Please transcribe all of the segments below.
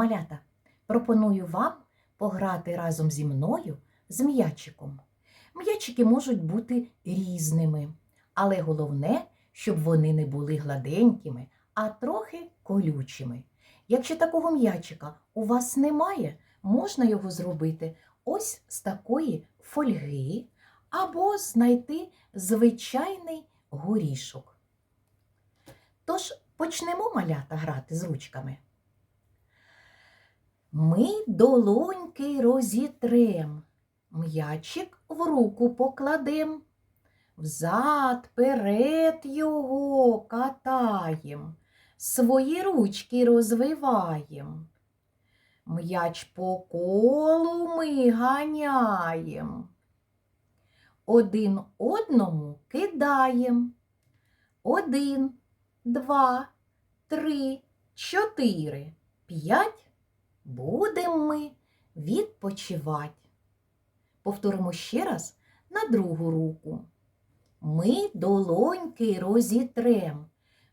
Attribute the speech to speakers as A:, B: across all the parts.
A: Малята, пропоную вам пограти разом зі мною з м'ячиком. М'ячики можуть бути різними, але головне, щоб вони не були гладенькими, а трохи колючими. Якщо такого м'ячика у вас немає, можна його зробити ось з такої фольги або знайти звичайний горішок. Тож почнемо малята грати з ручками. Ми долоньки розітрем, м'ячик в руку покладем, взад, перед його катаєм, свої ручки розвиваєм. М'яч по колу ми ганяєм. Один одному кидаєм. Один, два, три, чотири, п'ять. Будемо ми відпочивати. Повторимо ще раз на другу руку. Ми долоньки розітрем,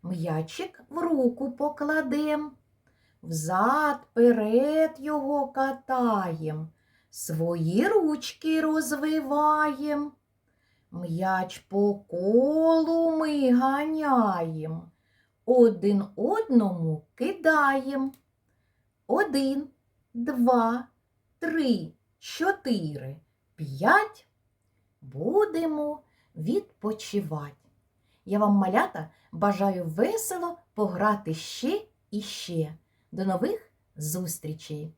A: м'ячик в руку покладем, взад, перед його катаєм, свої ручки розвиваєм. М'яч по колу ми ганяєм, один одному кидаєм. Один, два, три, чотири, п'ять. Будемо відпочивати. Я вам, малята, бажаю весело пограти ще і ще. До нових зустрічей!